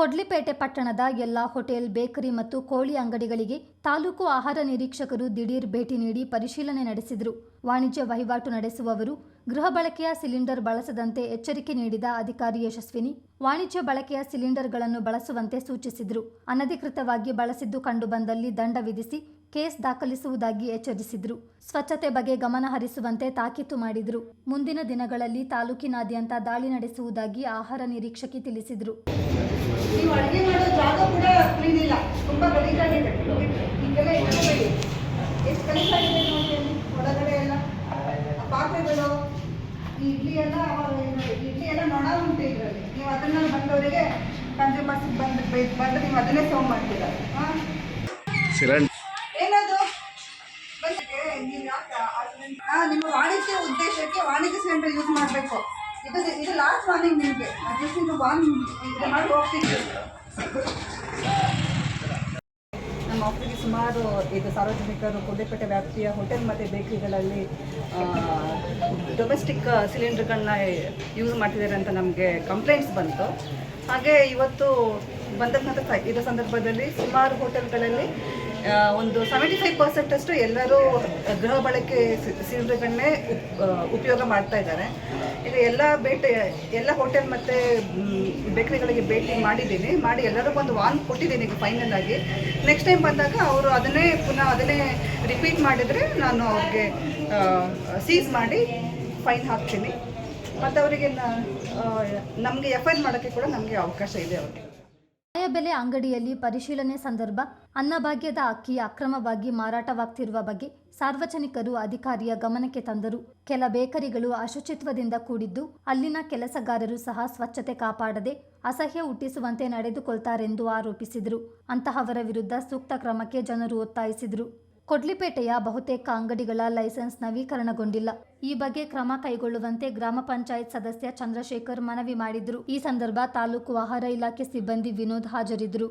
ಕೊಡ್ಲಿಪೇಟೆ ಪಟ್ಟಣದ ಎಲ್ಲ hotel, bakery ಮತ್ತು ಕೋಳಿ ಅಂಗಡಿಗಳಿಗೆ ತಾಲೂಕು ಆಹಾರ ನಿರೀಕ್ಷಕರು ದಿಢೀರ್ ಭೇಟಿ ನೀಡಿ ಪರಿಶೀಲನೆ ನಡೆಸಿದರು. ವಾಣಿಜ್ಯ ವಹಿವಾಟು ನಡೆಸುವವರು ಗೃಹ ಬಳಕೆಯ ಸಿಲಿಂಡರ್ ಬಳಸದಂತೆ ಎಚ್ಚರಿಕೆ ನೀಡಿದ ಅಧಿಕಾರಿ ಯಶಸ್ವಿನಿ, ವಾಣಿಜ್ಯ ಬಳಕೆಯ ಸಿಲಿಂಡರ್ಗಳನ್ನು ಬಳಸುವಂತೆ ಸೂಚಿಸಿದರು. ಅನಧಿಕೃತವಾಗಿ ಬಳಸಿದ್ದು ಕಂಡುಬಂದಲ್ಲಿ ದಂಡ ವಿಧಿಸಿ ಕೇಸ್ ದಾಖಲಿಸುವುದಾಗಿ ಎಚ್ಚರಿಸಿದ್ರು. ಸ್ವಚ್ಛತೆ ಬಗ್ಗೆ ಗಮನ ಹರಿಸುವಂತೆ ತಾಕೀತು ಮಾಡಿದ್ರು. ಮುಂದಿನ ದಿನಗಳಲ್ಲಿ ತಾಲೂಕಿನಾದ್ಯಂತ ದಾಳಿ ನಡೆಸುವುದಾಗಿ ಆಹಾರ ನಿರೀಕ್ಷಕಿ ತಿಳಿಸಿದ್ರು. ನೀವು ಅಡುಗೆ ಮಾಡೋ ಜಾಗ ಕೂಡ ಕ್ಲೀನ್ ಇಲ್ಲ. ತುಂಬ ಗಲೀಜಾಗಿದೆ ಹಿಂಗೆಲ್ಲ ಇಟ್ಕೋಬೇಡಿ ಎಷ್ಟು ಗಲೀಜಾಗಿದೆ ನೋಡಿ ಹೊರಗಡೆ ಎಲ್ಲ. ಆ ಪಾತ್ರೆಗಳು ಈ ಇಡ್ಲಿ ಎಲ್ಲ ಅವಾಗ ಇಡ್ಲಿ ಎಲ್ಲ ನೊಣ ಉಂಟು ಇದರಲ್ಲಿ. ನೀವು ಅದನ್ನ ಬಂದವರಿಗೆ ಕನ್ಸ್ಯೂಮರ್ಸ್ ಬಂದು ಬೈ- ಬಂದು ನೀವು ಅದನ್ನೇ ಸರ್ವ್ ಮಾಡ್ತೀರಾ ಹಾಂ ನಿಮ್ಮ ವಾಣಿಜ್ಯ ಉದ್ದೇಶಕ್ಕೆ ವಾಣಿಜ್ಯ ಸಿಲಿಂಡರ್ ಯೂಸ್ ಮಾಡಬೇಕು. ಇದು ಇದು ಲಾಸ್ಟ್ ವಾರ್ನಿಂಗ್ ನಿಮಗೆ. ಅಟ್ಲೀಸ್ಟ್ ಇದು ಇದು ಮಾಡಿ ನಮ್ಮ ಸುಮಾರು ಇದು ಸಾರ್ವಜನಿಕರು ಕೊಡ್ಲಿಪೇಟೆ ವ್ಯಾಪ್ತಿಯ ಹೋಟೆಲ್ ಮತ್ತು ಬೇಕರಿಗಳಲ್ಲಿ ಡೊಮೆಸ್ಟಿಕ್ ಸಿಲಿಂಡರ್ಗಳನ್ನ ಯೂಸ್ ಮಾಡ್ತಿದ್ದಾರೆ ಅಂತ ನಮಗೆ ಕಂಪ್ಲೇಂಟ್ಸ್ ಬಂತು. ಹಾಗೆ ಇವತ್ತು ಬಂದಂಥ ಇದರ ಸಂದರ್ಭದಲ್ಲಿ ಸುಮಾರು ಹೋಟೆಲ್ಗಳಲ್ಲಿ ಒಂದು ಸೆವೆಂಟಿ ಫೈವ್ ಪರ್ಸೆಂಟಷ್ಟು ಎಲ್ಲರೂ ಗೃಹ ಬಳಕೆ ಸಿಲಿಂಡರ್ಗಳನ್ನೇ ಉಪ್- ಉಪಯೋಗ ಮಾಡ್ತಾ ಇದ್ದಾರೆ. ಈಗ ಎಲ್ಲ ಭೇಟಿ ಎಲ್ಲ ಹೋಟೆಲ್ ಮತ್ತು ಬೇಕರಿಗಳಿಗೆ ಭೇಟಿ ಮಾಡಿದ್ದೀನಿ. ಮಾಡಿ ಎಲ್ಲರಿಗೂ ಒಂದು ವಾನ್ ಕೊಟ್ಟಿದ್ದೀನಿ ಈಗ ಫೈನಲ್ ಆಗಿ. ನೆಕ್ಸ್ಟ್ ಟೈಮ್ ಬಂದಾಗ ಅವರು ಅದನ್ನೇ ಪುನಃ ಅದನ್ನೇ ರಿಪೀಟ್ ಮಾಡಿದರೆ ನಾನು ಅವ್ರಿಗೆ ಸೀಸ್ ಮಾಡಿ ಫೈನ್ ಹಾಕ್ತೀನಿ. ಮತ್ತು ಅವರಿಗೆ ನಮಗೆ ಎಫ್ ಐ ಮಾಡೋಕ್ಕೆ ಕೂಡ ನಮಗೆ ಅವಕಾಶ ಇದೆ ಅವ್ರಿಗೆ. ನ್ಯಾಯಬೆಲೆ ಅಂಗಡಿಯಲ್ಲಿ ಪರಿಶೀಲನೆ ಸಂದರ್ಭ, ಅನ್ನಭಾಗ್ಯದ ಅಕ್ಕಿ ಅಕ್ರಮವಾಗಿ ಮಾರಾಟವಾಗ್ತಿರುವ ಬಗ್ಗೆ ಸಾರ್ವಜನಿಕರು ಅಧಿಕಾರಿಯ ಗಮನಕ್ಕೆ ತಂದರು. ಕೆಲ ಬೇಕರಿಗಳು ಅಶುಚಿತ್ವದಿಂದ ಕೂಡಿದ್ದು, ಅಲ್ಲಿನ ಕೆಲಸಗಾರರು ಸಹ ಸ್ವಚ್ಛತೆ ಕಾಪಾಡದೆ ಅಸಹ್ಯ ಹುಟ್ಟಿಸುವಂತೆ ನಡೆದುಕೊಳ್ತಾರೆಂದು ಆರೋಪಿಸಿದರು. ಅಂತಹವರ ವಿರುದ್ಧ ಸೂಕ್ತ ಕ್ರಮಕ್ಕೆ ಜನರು ಒತ್ತಾಯಿಸಿದರು. ಕೊಡ್ಲಿಪೇಟೆಯ ಬಹುತೇಕ ಅಂಗಡಿಗಳ ಲೈಸೆನ್ಸ್ ನವೀಕರಣಗೊಂಡಿಲ್ಲ. ಈ ಬಗ್ಗೆ ಕ್ರಮ ಕೈಗೊಳ್ಳುವಂತೆ ಗ್ರಾಮ ಪಂಚಾಯತ್ ಸದಸ್ಯ ಚಂದ್ರಶೇಖರ್ ಮನವಿ ಮಾಡಿದ್ರು. ಈ ಸಂದರ್ಭ ತಾಲೂಕು ಆಹಾರ ಇಲಾಖೆ ಸಿಬ್ಬಂದಿ ವಿನೋದ್ ಹಾಜರಿದ್ದರು.